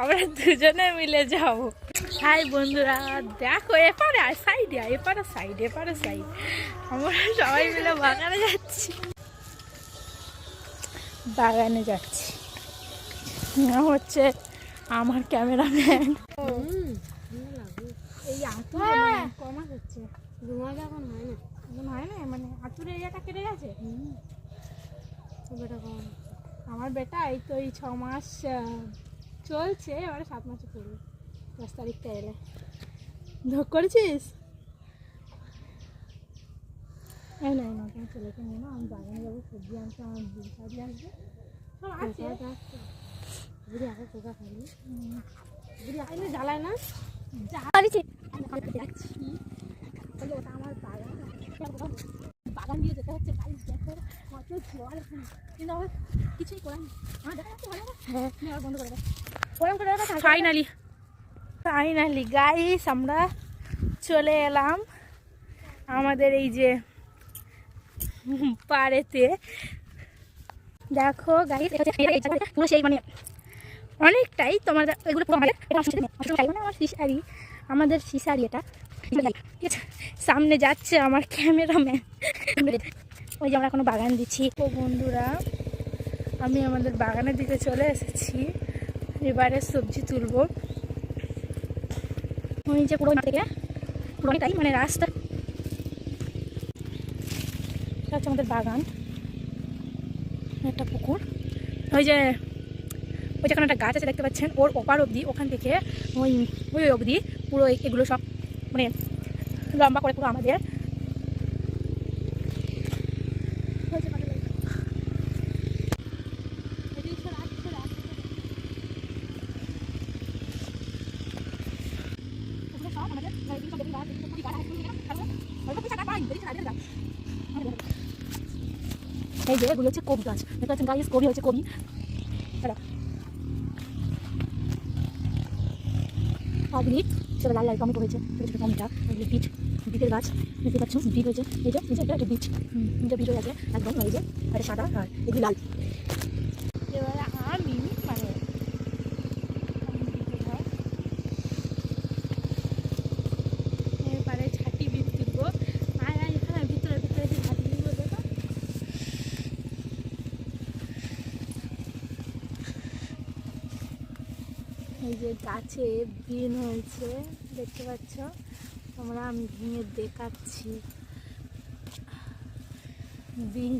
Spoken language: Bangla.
আমরা দুজনে মিলে যাব। হাই বন্ধুরা দেখো এপারে সাইডে এপারে সাইড এপারে সাইড। আমরা সবাই মিলে বাগানে যাচ্ছি। বাগানে যাচ্ছি। না হচ্ছে আমার ক্যামেরাম্যান। এই আতুরে মানে কমাস হচ্ছে রুমাল এখন হয় না। মনে হয় না মানে আতুরে এরিয়াটা কেটে গেছে? বেটা কম আমার বেটা এই তো এই ছ মাস চলছে এবারে সাত মাসে পড়বে। দশ তারিখটা এলে। ধোক করেছিস? এই না না তোমার ছেলেকে নিয়ে না আমি বাগানে যাব সবজি আনতে আমার দুই সাজি আসবে বুড়ি আগে কোকা হুম, বুড়ি আগে জ্বালায় না? যাচ্ছি। বলে ওটা আমার বাগান। বাগান দিয়ে যেতে হচ্ছে গাড়ি দেখো কত জল কিন্তু আমার কিছুই করার নেই। আমার দেখা যাচ্ছে ভালো হ্যাঁ। বন্ধ করে ফাইনালি ফাইনালি গাইস আমরা চলে এলাম আমাদের এই যে পাড়েতে। দেখো গাইস পুরো সেই মানে অনেকটাই তোমার এগুলো আমাদের শিশারি, মানে শিশারি আমাদের শিশারি এটা? সামনে যাচ্ছে আমার ক্যামেরাম্যান। ওই যে আমরা কোনো বাগান দিচ্ছি। ও বন্ধুরা, আমি আমাদের বাগানের দিকে চলে এসেছি। এবারে সবজি তুলবো। ওই যে পুরো থেকে পুরোটাই মানে রাস্তা। হচ্ছে আমাদের বাগান। একটা পুকুর। ওই যে, ওই যেখানে একটা গাছ আছে, দেখতে পাচ্ছেন? ওর ওপার অবধি, ওখান থেকে ওই ওই অবধি পুরো এগুলো সব মানে লম্বা করে পুরো আমাদের। এই যে, এগুলো হচ্ছে কবি গাছ দেখতে পাচ্ছেন গাছ কবি হচ্ছে কবি দাঁড়া। সেটা লাল লাল টমেটো হয়েছে, ছোটো ছোটো টমেটো বিট বিটের গাছ, দেখতে পাচ্ছ? বিট হয়েছে, এই যে এই যে একটা বীজ। এটা বিট হয়ে গেছে, একদম, এই যে, এটা সাদা আর এগুলো লাল। এবারে আমি মানে এবারে ছাটি বিট তুলবো আর আর এখানে ভিতরে ভিতরে যে ছাটি দিব দেখো এই যে গাছে বিন হয়েছে দেখতে পাচ্ছ? তোমরা আমি ভেঙে দেখাচ্ছি। বিন।